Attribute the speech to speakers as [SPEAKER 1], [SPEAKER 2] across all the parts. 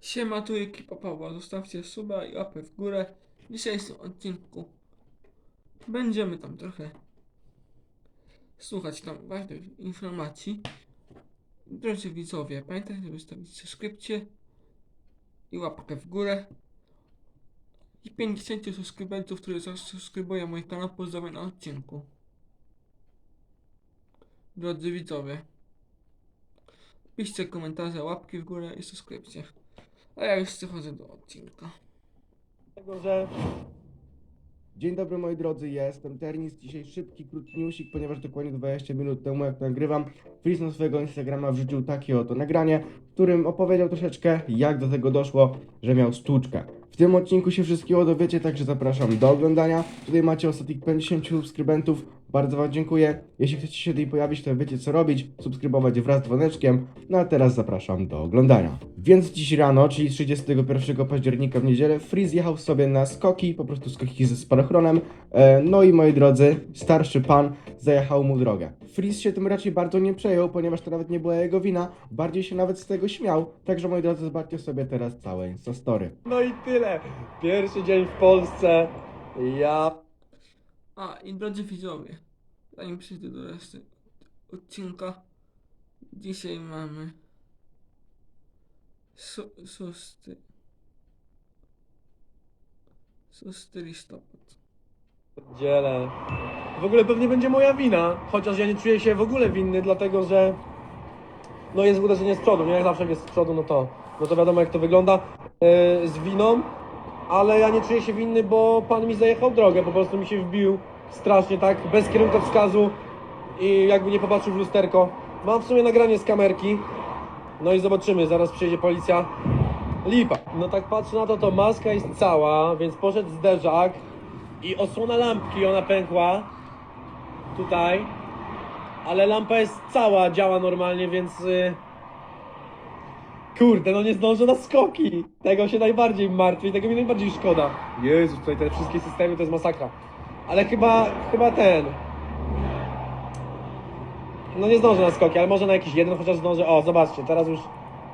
[SPEAKER 1] Siema, tu ekipa Pawła. Zostawcie suba i łapę w górę. W dzisiejszym odcinku będziemy tam trochę słuchać tam ważnych informacji. Drodzy widzowie, pamiętajcie wystawić subskrypcję i łapkę w górę. I 50 subskrybentów, którzy zasubskrybują mój kanał, pozdrawiam na odcinku. Drodzy widzowie, piszcie komentarze, łapki w górę i subskrypcje. A ja już przechodzę do odcinka.
[SPEAKER 2] Że
[SPEAKER 3] Dzień dobry moi drodzy, jestem Ternis. Dzisiaj szybki, krótki newsik, ponieważ dokładnie 20 minut temu jak nagrywam, Fris na swojego Instagrama wrzucił takie oto nagranie, w którym opowiedział troszeczkę jak do tego doszło, że miał stłuczkę. W tym odcinku się wszystkiego dowiecie, także zapraszam do oglądania. Tutaj macie ostatnich 50 subskrybentów, bardzo wam dziękuję. Jeśli chcecie się tutaj pojawić, to wiecie co robić, subskrybować wraz z dzwoneczkiem. No a teraz zapraszam do oglądania. Więc dziś rano, czyli 31 października w niedzielę, Freeze jechał sobie na skoki, po prostu skoki ze spadochronem. E, no i moi drodzy, starszy pan zajechał mu drogę. Freeze się tym raczej bardzo nie przejął, ponieważ to nawet nie była jego wina, bardziej się nawet z tego śmiał. Także moi drodzy, zobaczcie sobie teraz całe Instastory.
[SPEAKER 2] no i tyle. Pierwszy dzień w Polsce. Ja
[SPEAKER 1] A i drodzy widzowie, zanim przejdę do reszty odcinka, dzisiaj mamy so, szósty, szósty listopad.
[SPEAKER 2] dzielę. W ogóle pewnie będzie moja wina, chociaż ja nie czuję się w ogóle winny, dlatego że no jest uderzenie z przodu, nie? Jak zawsze jest z przodu, no to, no to wiadomo jak to wygląda yy, z winą, ale ja nie czuję się winny, bo pan mi zajechał drogę, po prostu mi się wbił strasznie tak, bez kierunkowskazu i jakby nie popatrzył w lusterko. Mam w sumie nagranie z kamerki, no i zobaczymy, zaraz przyjedzie policja. Lipa. No tak patrzę na to, to maska jest cała, więc poszedł zderzak i osłona lampki, ona pękła tutaj, ale lampa jest cała, działa normalnie, więc y... kurde, no nie zdążę na skoki. Tego się najbardziej martwi, tego mi najbardziej szkoda. Jezu, tutaj te wszystkie systemy to jest masakra. Ale chyba, chyba ten. No nie zdążę na skoki, ale może na jakiś jeden chociaż zdążę. O, zobaczcie, teraz już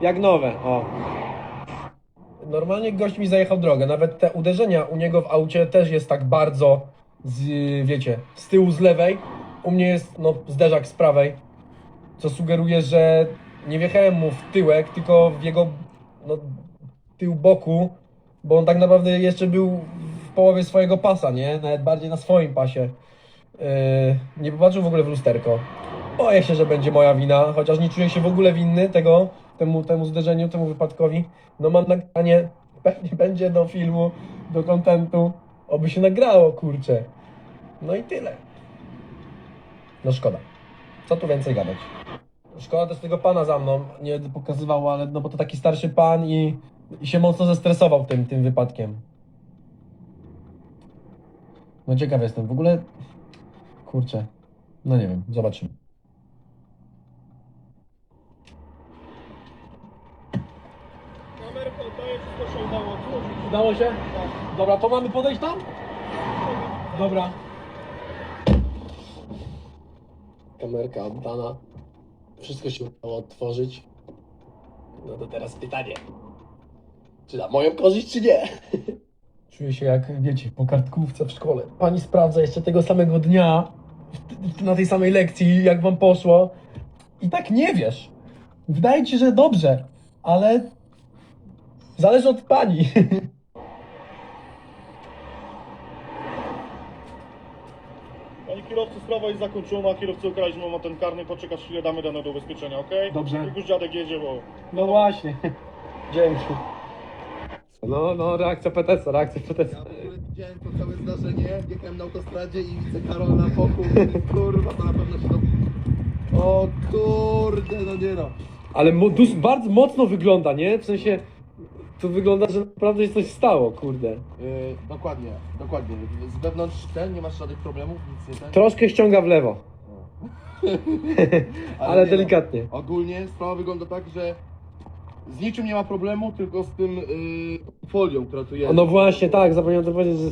[SPEAKER 2] jak nowe, o. Normalnie gość mi zajechał drogę. Nawet te uderzenia u niego w aucie też jest tak bardzo, z, wiecie, z tyłu, z lewej. U mnie jest no, zderzak z prawej, co sugeruje, że nie wjechałem mu w tyłek, tylko w jego no, tył boku, bo on tak naprawdę jeszcze był połowie swojego pasa, nie? Nawet bardziej na swoim pasie. Yy, nie popatrzył w ogóle w lusterko. Boję się, że będzie moja wina, chociaż nie czuję się w ogóle winny tego, temu, temu zderzeniu, temu wypadkowi. No mam nagranie, pewnie będzie do filmu, do kontentu, oby się nagrało, kurczę. No i tyle. No szkoda. Co tu więcej gadać? Szkoda też tego pana za mną, nie pokazywał, ale no bo to taki starszy pan i, i się mocno zestresował tym, tym wypadkiem. No ciekaw jestem, w ogóle, kurczę, no nie wiem, zobaczymy.
[SPEAKER 4] Kamerko, to jest wszystko się udało. Tu,
[SPEAKER 2] Udało się? Dobra, to mamy podejść tam? Dobra. Kamerka oddana. Wszystko się udało otworzyć. No to teraz pytanie. Czy na moją korzyść, czy nie? Czuję się jak, wiecie, po kartkówce w szkole. Pani sprawdza jeszcze tego samego dnia, na tej samej lekcji, jak wam poszło. I tak nie wiesz. Wydaje ci się, że dobrze, ale zależy od pani.
[SPEAKER 4] Panie kierowcy, sprawa jest zakończona, kierowcy ukradliśmy ma ten karny, poczekasz chwilę, damy dane do ubezpieczenia, okej?
[SPEAKER 2] Dobrze.
[SPEAKER 4] Jak już dziadek jedzie, bo...
[SPEAKER 2] No właśnie. Dzięki. No, no, reakcja PTS, reakcja PTS.
[SPEAKER 5] Ja w ogóle widziałem to całe zdarzenie, jechałem na autostradzie i widzę Karol na boku, kurwa, to na pewno się do... O kurde, no nie no.
[SPEAKER 2] Ale mo- dus, bardzo mocno wygląda, nie? W sensie, to wygląda, że naprawdę się coś stało, kurde.
[SPEAKER 5] Yy, dokładnie, dokładnie. Z wewnątrz ten, nie masz żadnych problemów, nic nie ten.
[SPEAKER 2] Troszkę ściąga w lewo, ale
[SPEAKER 5] nie
[SPEAKER 2] delikatnie.
[SPEAKER 5] No. Ogólnie sprawa wygląda tak, że z niczym nie ma problemu, tylko z tym yy, folią, która tu jest.
[SPEAKER 2] No właśnie, tak, zapomniałem to powiedzieć, że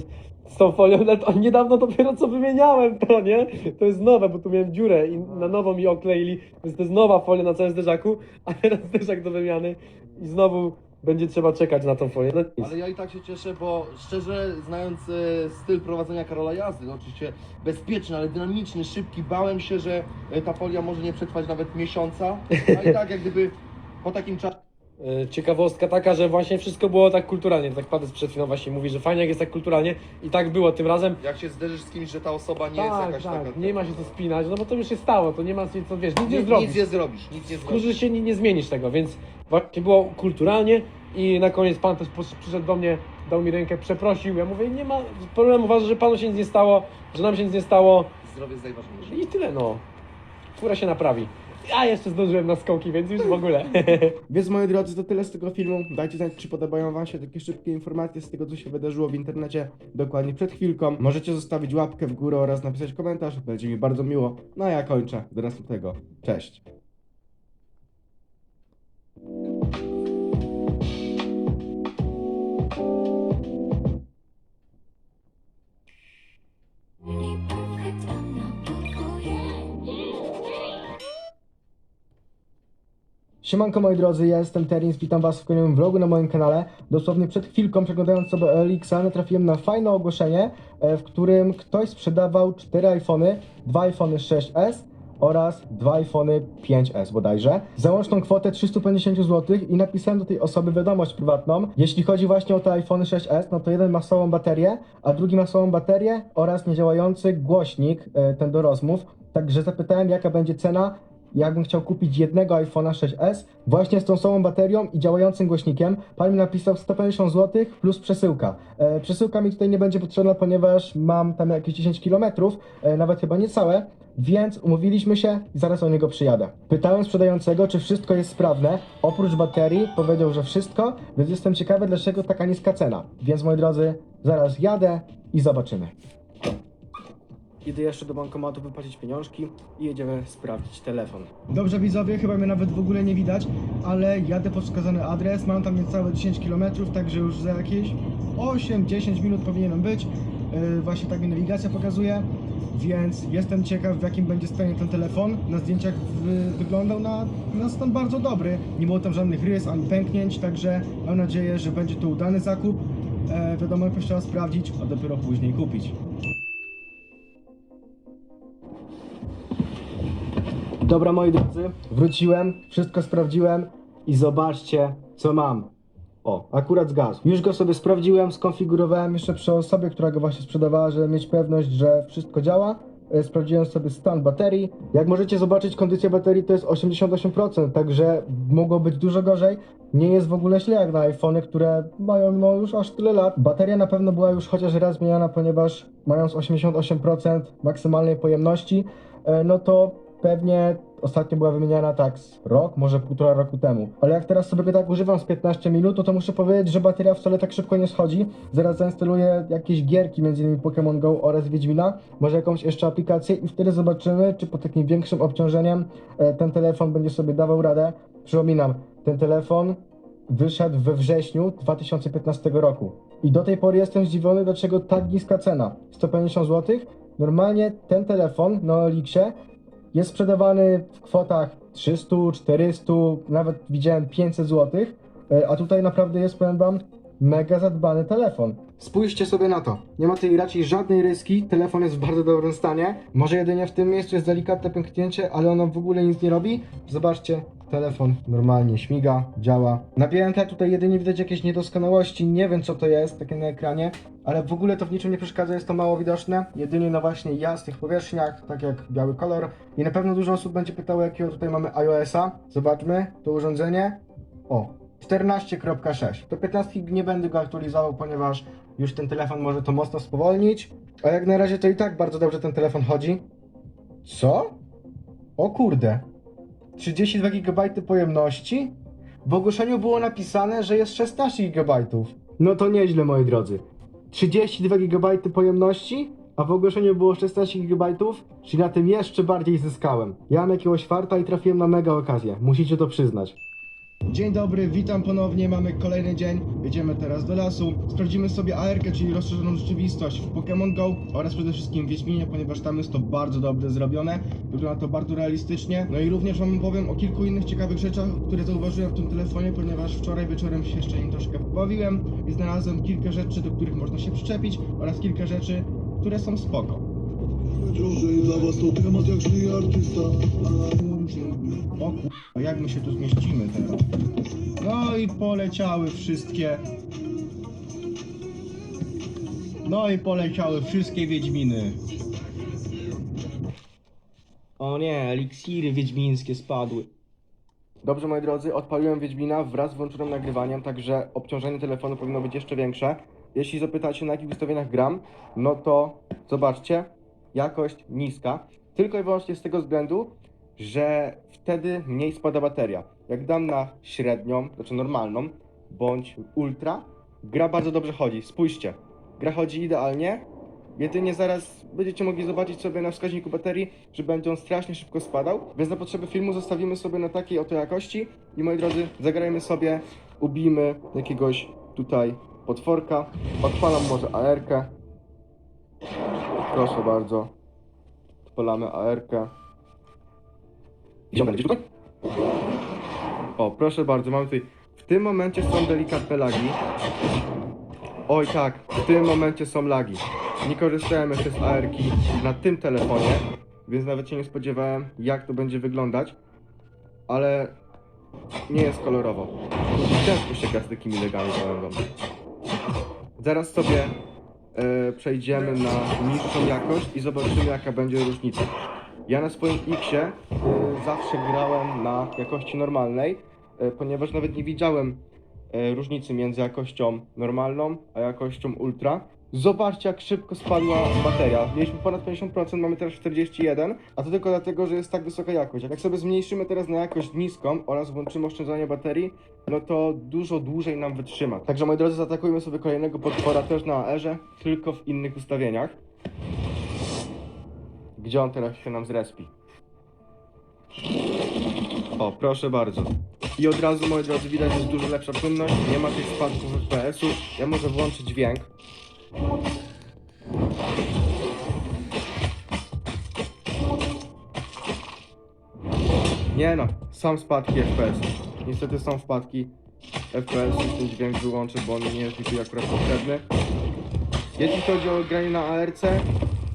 [SPEAKER 2] z tą folią, ale to niedawno dopiero co wymieniałem to, nie? To jest nowe, bo tu miałem dziurę i na nowo mi okleili, więc to jest nowa folia na całym zderzaku, a teraz zderzak do wymiany i znowu będzie trzeba czekać na tą folię. No nic.
[SPEAKER 5] Ale ja i tak się cieszę, bo szczerze, znając e, styl prowadzenia Karola jazdy, no oczywiście bezpieczny, ale dynamiczny, szybki, bałem się, że e, ta folia może nie przetrwać nawet miesiąca, a i tak jak gdyby po takim czasie
[SPEAKER 2] Ciekawostka taka, że właśnie wszystko było tak kulturalnie. Tak Padec przed chwilą właśnie mówi, że fajnie jak jest tak kulturalnie i tak było tym razem.
[SPEAKER 5] jak się zderzysz z kimś, że ta osoba nie jest
[SPEAKER 2] tak,
[SPEAKER 5] jakaś
[SPEAKER 2] tak,
[SPEAKER 5] taka...
[SPEAKER 2] nie ma się co spinać, no bo to już się stało, to nie ma co, wiesz, nic nie,
[SPEAKER 5] nic,
[SPEAKER 2] zrobisz.
[SPEAKER 5] nic nie zrobisz, nic nie zrobisz.
[SPEAKER 2] Wkurzy się, nie, nie zmienisz tego, więc właśnie było kulturalnie i na koniec pan też przyszedł do mnie, dał mi rękę, przeprosił. Ja mówię, nie ma problemu, uważam, że panu się nic nie stało, że nam się nic nie stało
[SPEAKER 5] Zdrowie jest najważniejsze.
[SPEAKER 2] i tyle, no. Fura się naprawi. Ja jeszcze zdążyłem na skoki, więc już w ogóle.
[SPEAKER 3] Więc moi drodzy, to tyle z tego filmu. Dajcie znać, czy podobają wam się takie szybkie informacje z tego, co się wydarzyło w internecie dokładnie przed chwilką. Możecie zostawić łapkę w górę oraz napisać komentarz, będzie mi bardzo miło. No a ja kończę. Do następnego. Cześć. Siemanko moi drodzy, ja jestem Terins, witam was w kolejnym vlogu na moim kanale. Dosłownie przed chwilką przeglądając sobie Elixa natrafiłem na fajne ogłoszenie, e, w którym ktoś sprzedawał 4 iPhony, 2 iPhony 6s oraz 2 iPhony 5s bodajże. Za łączną kwotę 350 zł i napisałem do tej osoby wiadomość prywatną. Jeśli chodzi właśnie o te iPhony 6s, no to jeden ma słabą baterię, a drugi ma słabą baterię oraz niedziałający głośnik, e, ten do rozmów. Także zapytałem jaka będzie cena jakbym chciał kupić jednego iPhone'a 6s właśnie z tą samą baterią i działającym głośnikiem, pan mi napisał 150 zł plus przesyłka. E, przesyłka mi tutaj nie będzie potrzebna, ponieważ mam tam jakieś 10 km, e, nawet chyba niecałe, więc umówiliśmy się i zaraz o niego przyjadę. Pytałem sprzedającego, czy wszystko jest sprawne. Oprócz baterii powiedział, że wszystko, więc jestem ciekawy, dlaczego taka niska cena. Więc moi drodzy, zaraz jadę i zobaczymy. Idę jeszcze do bankomatu wypłacić pieniążki i jedziemy sprawdzić telefon. Dobrze widzowie, chyba mnie nawet w ogóle nie widać, ale jadę pod wskazany adres, mam tam niecałe 10 km, także już za jakieś 8-10 minut powinienem być. Yy, właśnie tak mi nawigacja pokazuje, więc jestem ciekaw w jakim będzie stanie ten telefon. Na zdjęciach wy- wyglądał na, na stan bardzo dobry, nie było tam żadnych rys ani pęknięć, także mam nadzieję, że będzie to udany zakup. E, wiadomo, jakoś trzeba sprawdzić, a dopiero później kupić. Dobra moi drodzy, wróciłem, wszystko sprawdziłem i zobaczcie co mam. O, akurat zgasł. Już go sobie sprawdziłem, skonfigurowałem jeszcze przy osobie, która go właśnie sprzedawała, żeby mieć pewność, że wszystko działa. E, Sprawdziłem sobie stan baterii. Jak możecie zobaczyć, kondycja baterii to jest 88%, także mogło być dużo gorzej. Nie jest w ogóle źle jak na iPhony, które mają no, już aż tyle lat. Bateria na pewno była już chociaż raz zmieniana, ponieważ mając 88% maksymalnej pojemności, e, no to pewnie ostatnio była wymieniana tak z rok, może półtora roku temu. Ale jak teraz sobie tak używam z 15 minut, no to muszę powiedzieć, że bateria wcale tak szybko nie schodzi. Zaraz zainstaluję jakieś gierki, m.in. Pokémon Go oraz Wiedźmina, może jakąś jeszcze aplikację i wtedy zobaczymy, czy po takim większym obciążeniem e, ten telefon będzie sobie dawał radę. Przypominam, ten telefon wyszedł we wrześniu 2015 roku. I do tej pory jestem zdziwiony, dlaczego tak niska cena. 150 zł. Normalnie ten telefon na Elixie jest sprzedawany w kwotach 300, 400, nawet widziałem 500 zł, e, a tutaj naprawdę jest, powiem wam, mega zadbany telefon. Spójrzcie sobie na to. Nie ma tutaj raczej żadnej ryski, telefon jest w bardzo dobrym stanie. Może jedynie w tym miejscu jest delikatne pęknięcie, ale ono w ogóle nic nie robi. Zobaczcie, telefon normalnie śmiga, działa. Na BNT tutaj jedynie widać jakieś niedoskonałości, nie wiem co to jest, takie na ekranie, ale w ogóle to w niczym nie przeszkadza, jest to mało widoczne. Jedynie na właśnie jasnych powierzchniach, tak jak biały kolor. I na pewno dużo osób będzie pytało, jakiego tutaj mamy iOS-a. Zobaczmy, to urządzenie. O, 14.6. Do 15 nie będę go aktualizował, ponieważ już ten telefon może to mocno spowolnić. A jak na razie to i tak bardzo dobrze ten telefon chodzi. Co? O kurde. 32 GB pojemności? W ogłoszeniu było napisane, że jest 16 GB. No to nieźle, moi drodzy. 32 GB pojemności, a w ogłoszeniu było 16 GB, czyli na tym jeszcze bardziej zyskałem. Ja mam jakiegoś farta i trafiłem na mega okazję. Musicie to przyznać. Dzień dobry, witam ponownie, mamy kolejny dzień, jedziemy teraz do lasu, sprawdzimy sobie ARK, czyli rozszerzoną rzeczywistość w Pokémon GO oraz przede wszystkim w Wiedźminie, ponieważ tam jest to bardzo dobrze zrobione, wygląda to bardzo realistycznie, no i również wam powiem o kilku innych ciekawych rzeczach, które zauważyłem w tym telefonie, ponieważ wczoraj wieczorem się jeszcze nim troszkę pobawiłem i znalazłem kilka rzeczy, do których można się przyczepić oraz kilka rzeczy, które są spoko.
[SPEAKER 6] Ciążej dla was to temat jak żyje artysta
[SPEAKER 3] O jak my się tu zmieścimy teraz? No i poleciały wszystkie. No i poleciały wszystkie Wiedźminy. O nie, eliksiry wiedźmińskie spadły. Dobrze moi drodzy, odpaliłem Wiedźmina wraz z włączonym nagrywaniem, także obciążenie telefonu powinno być jeszcze większe. Jeśli zapytacie na jakich ustawieniach gram, no to zobaczcie, jakość niska. Tylko i wyłącznie z tego względu, że wtedy mniej spada bateria. Jak dam na średnią, znaczy normalną, bądź ultra, gra bardzo dobrze chodzi. Spójrzcie, gra chodzi idealnie. Jedynie zaraz będziecie mogli zobaczyć sobie na wskaźniku baterii, że będzie on strasznie szybko spadał. Więc na potrzeby filmu zostawimy sobie na takiej oto jakości. I moi drodzy, zagrajmy sobie, ubijmy jakiegoś tutaj potworka. Odpalam może AR-kę. Proszę bardzo. Odpalamy AR-kę. Idziemy gdzieś tutaj? O, proszę bardzo, mamy tutaj. W tym momencie są delikatne lagi. Oj tak, w tym momencie są lagi. Nie korzystałem jeszcze z AR-ki na tym telefonie, więc nawet się nie spodziewałem, jak to będzie wyglądać. Ale nie jest kolorowo. Ciężko się gra z takimi legami, powiem. Zaraz sobie e, przejdziemy na niższą jakość i zobaczymy, jaka będzie różnica. Ja na swoim Xie zawsze grałem na jakości normalnej, y, ponieważ nawet nie widziałem y, różnicy między jakością normalną a jakością ultra. Zobaczcie jak szybko spadła bateria. Mieliśmy ponad 50%, mamy teraz 41%, a to tylko dlatego, że jest tak wysoka jakość. Jak sobie zmniejszymy teraz na jakość niską oraz włączymy oszczędzanie baterii, no to dużo dłużej nam wytrzyma. Także moi drodzy, zaatakujmy sobie kolejnego potwora też na AR-ze, tylko w innych ustawieniach. Gdzie on teraz się nam zrespi? O, proszę bardzo. I od razu, moi drodzy, widać, że jest dużo lepsza płynność, nie ma tych spadków FPS-u. Ja może włączę dźwięk. Nie no, są spadki FPS. Niestety są wpadki FPS, ten dźwięk wyłączę, bo on nie jest mi tu akurat potrzebny. Jeśli chodzi o granie na ARC,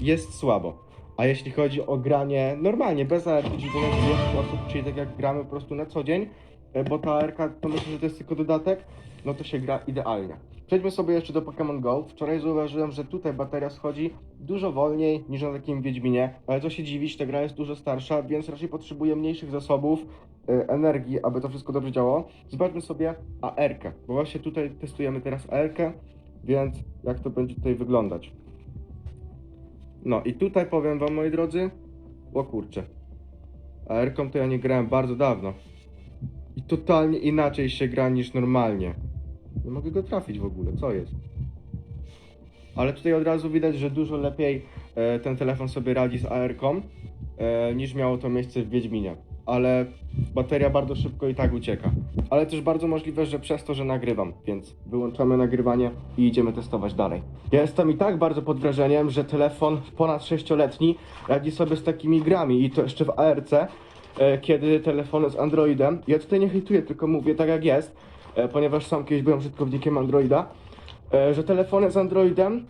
[SPEAKER 3] jest słabo. A jeśli chodzi o granie normalnie, bez dwóch osób, czyli tak jak gramy po prostu na co dzień, e, bo ta ARK to myślę, że to jest tylko dodatek, no to się gra idealnie. Przejdźmy sobie jeszcze do Pokémon Go. Wczoraj zauważyłem, że tutaj bateria schodzi dużo wolniej niż na takim Wiedźminie, ale co się dziwić, ta gra jest dużo starsza, więc raczej potrzebuje mniejszych zasobów e, energii, aby to wszystko dobrze działało. Zobaczmy sobie AR-kę, bo właśnie tutaj testujemy teraz AR-kę, więc jak to będzie tutaj wyglądać. No i tutaj powiem wam, moi drodzy, o kurczę, AR-ką to ja nie grałem bardzo dawno. I totalnie inaczej się gra niż normalnie. Nie mogę go trafić w ogóle, co jest? Ale tutaj od razu widać, że dużo lepiej e, ten telefon sobie radzi z AR-ką e, niż miało to miejsce w Wiedźminie. Ale bateria bardzo szybko i tak ucieka. Ale też bardzo możliwe, że przez to, że nagrywam, więc wyłączamy nagrywanie i idziemy testować dalej. Ja jestem i tak bardzo pod wrażeniem, że telefon ponad 6-letni radzi sobie z takimi grami i to jeszcze w ARC, e, kiedy telefony z Androidem. Ja tutaj nie hejtuję, tylko mówię tak jak jest, e, ponieważ sam kiedyś byłem użytkownikiem Androida, e, że telefony z Androidem,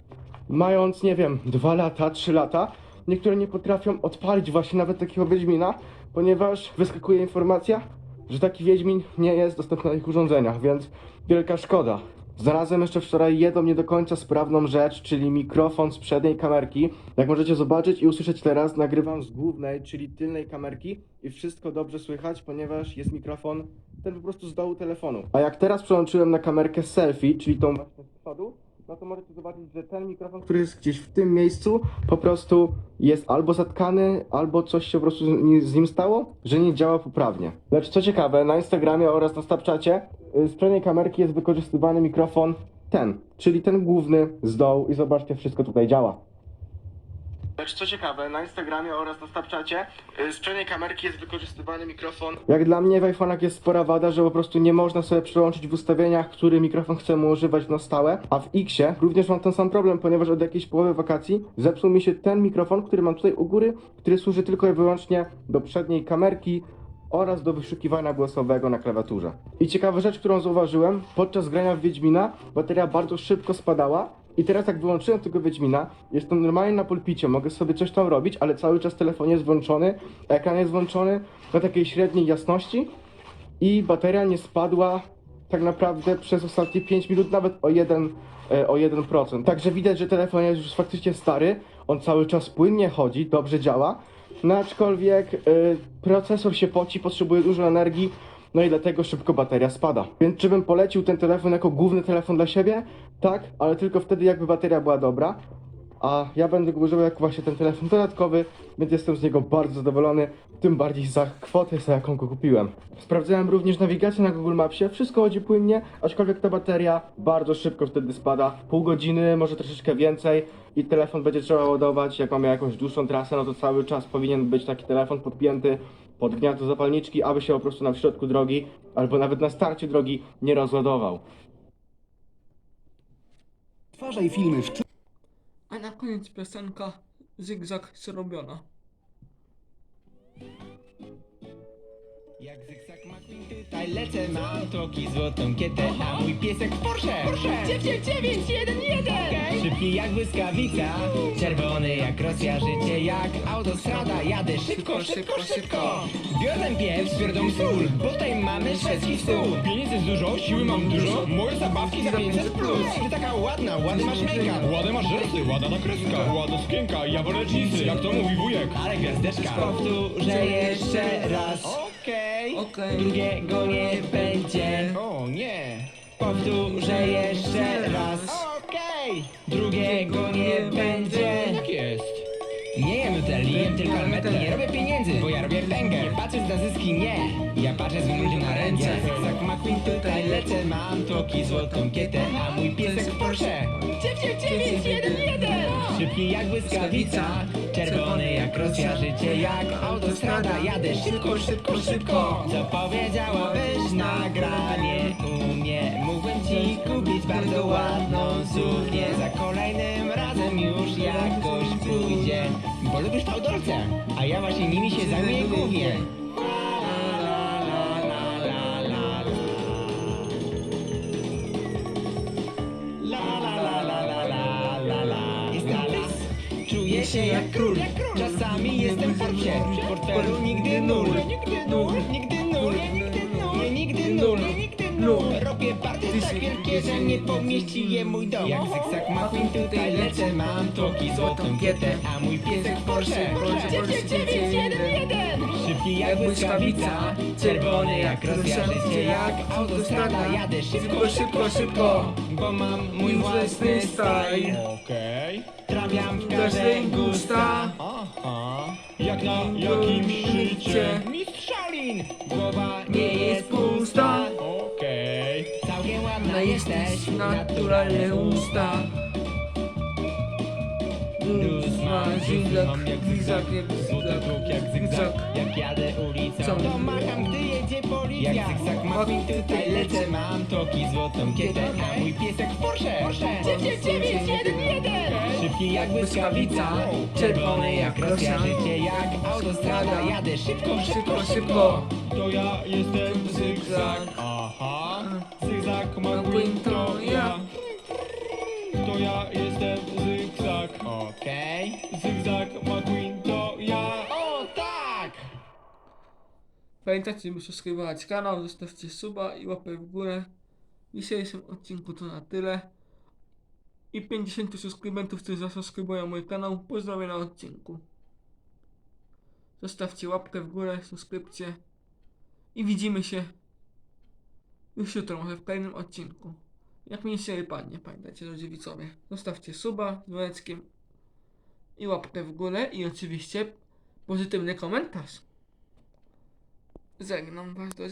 [SPEAKER 3] mając, nie wiem, 2 lata, 3 lata, niektóre nie potrafią odpalić właśnie nawet takiego Wiedźmina, ponieważ wyskakuje informacja, że taki Wiedźmin nie jest dostępny na ich urządzeniach, więc wielka szkoda. Znalazłem jeszcze wczoraj jedną nie do końca sprawną rzecz, czyli mikrofon z przedniej kamerki. Jak możecie zobaczyć i usłyszeć teraz, nagrywam z głównej, czyli tylnej kamerki i wszystko dobrze słychać, ponieważ jest mikrofon ten po prostu z dołu telefonu. A jak teraz przełączyłem na kamerkę selfie, czyli tą właśnie z przodu, no to możecie zobaczyć, że ten mikrofon, który jest gdzieś w tym miejscu, po prostu jest albo zatkany, albo coś się po prostu z nim- stało, że nie działa poprawnie. Lecz co ciekawe, na Instagramie oraz na Snapchacie y, z przedniej kamerki jest wykorzystywany mikrofon ten, czyli ten główny z dołu i zobaczcie, wszystko tutaj działa. Lecz co ciekawe, na Instagramie oraz na Snapchacie y, z przedniej kamerki jest wykorzystywany mikrofon. Jak dla mnie w iPhone'ach jest spora wada, że po prostu nie można sobie przełączyć w ustawieniach, który mikrofon chcemy używać na stałe. A w Xie również mam ten sam problem, ponieważ od jakiejś połowy wakacji zepsuł mi się ten mikrofon, który mam tutaj u góry, który służy tylko i wyłącznie do przedniej kamerki oraz do wyszukiwania głosowego na klawiaturze. I ciekawa rzecz, którą zauważyłem, podczas grania w Wiedźmina bateria bardzo szybko spadała i teraz jak wyłączyłem tego Wiedźmina, jestem normalnie na pulpicie, mogę sobie coś tam robić, ale cały czas telefon jest włączony, ekran jest włączony na takiej średniej jasności i bateria nie spadła tak naprawdę przez ostatnie 5 minut nawet o 1, e, o 1%. Także widać, że telefon jest już faktycznie stary, on cały czas płynnie chodzi, dobrze działa, no aczkolwiek y, procesor się poci, potrzebuje dużo energii, no i dlatego szybko bateria spada. Więc czy bym polecił ten telefon jako główny telefon dla siebie? Tak, ale tylko wtedy jakby bateria była dobra. A ja będę go używał jako właśnie ten telefon dodatkowy, więc jestem z niego bardzo zadowolony, tym bardziej za kwotę, za jaką go kupiłem. Sprawdzałem również nawigację na Google Mapsie, wszystko chodzi płynnie, aczkolwiek ta bateria bardzo szybko wtedy spada, pół godziny, może troszeczkę więcej i telefon będzie trzeba ładować, jak mamy jakąś dłuższą trasę, no to cały czas powinien być taki telefon podpięty pod gniazdo zapalniczki, aby się po prostu na środku drogi, albo nawet na starcie drogi nie rozładował.
[SPEAKER 7] Stwarzaj filmy w
[SPEAKER 1] A na koniec piosenka Zygzak zrobiona.
[SPEAKER 8] Jak McQueen tutaj lecę, mam toki złotą kietę, a mój piesek w Porsche. Porsche 99111 Szybki jak błyskawica, czerwony jak Rosja, życie jak autostrada, jadę szybko, szybko, szybko. Biorę piew, twierdą sól, bo tutaj mamy szwedzki stół. Pieniędzy jest dużo, siły mam dużo, moje zabawki za 500 plus. Ty taka ładna, ładny masz make-up.
[SPEAKER 9] Ładne masz rzęsy, ładna nakryska, ładna sukienka, ja wolę jeansy, jak to mówi wujek.
[SPEAKER 8] Ale gwiazdeczka Powtórzę jeszcze raz Drugiego nie będzie O nie Powtórzę jeszcze raz Okej Drugiego nie będzie
[SPEAKER 9] Tak jest.
[SPEAKER 8] Nie jem nutelli, jem tylko almetki Nie robię pieniędzy, bo ja robię pęgę Nie patrzę na zyski, nie Ja patrzę z ludzi na ręce Zak McQueen tutaj lecę Mam toki, złotą kietę A mój piesek w Porsche 99111 Szybki jak błyskawica Czerwony jak Rosja. Życie jak autostrada. Jadę szybko, szybko, szybko. Co powiedziałabyś nagranie mnie Mógłbym ci kupić bardzo ładną suknię. Za kolejnym razem już jakoś pójdzie. Bo lubisz fałdolce A ja właśnie nimi się zajmuję głównie się jak król. Czasami jestem w forcie W portfelu nigdy nul. Nigdy nul, nigdy nul. Nie nigdy nul, nie nigdy nul Robię party tak wielkie, że nie pomieści je mój dom. Jak zygzak McQueen tutaj lecę Mam toki, złotą kietę A mój piesek w Porsche. 99111 Szybki jak błyskawica Czerwony jak Rosja. Życie jak autostrada. Jadę szybko, szybko, szybko Bo mam mój własny style.
[SPEAKER 9] Okej.
[SPEAKER 8] Każdej gusta.
[SPEAKER 9] Jak na jakim szczycie?
[SPEAKER 8] Mistrz Shaolin Głowa nie jest pusta
[SPEAKER 9] Okej.
[SPEAKER 8] Całkiem ładna jesteś
[SPEAKER 1] Naturalne usta. Zygzak,
[SPEAKER 9] Mam jak
[SPEAKER 1] zygzak,
[SPEAKER 9] zygzak,
[SPEAKER 1] jak
[SPEAKER 9] złoty jak zygzak.
[SPEAKER 8] Jak jadę ulicą
[SPEAKER 1] Co?
[SPEAKER 8] To macham, gdy jedzie policja Jak zygzak McQueen tutaj lecę Mam toki, złotą kietę A mój piesek w Porsche 99111 Szybki jak błyskawica Czerwony jak Rosja Życie jak autostrada Jadę szybko, szybko, szybko
[SPEAKER 9] To ja jestem zygzak. Aha. Zygzak McQueen to ja. Zygzak McQueen to ja.
[SPEAKER 8] O tak!
[SPEAKER 1] Pamiętajcie, by subskrybować kanał, zostawcie suba i łapę w górę. W dzisiejszym odcinku to na tyle. I 50 subskrybentów, którzy zasubskrybują mój kanał, pozdrowię na odcinku. Zostawcie łapkę w górę, subskrypcję. I widzimy się już jutro, może w kolejnym odcinku. Jak mi się wypadnie, pamiętajcie, drodzy widzowie. Zostawcie suba z dzwoneczkiem i łapkę w górę i oczywiście pozytywny komentarz. Żegnam was do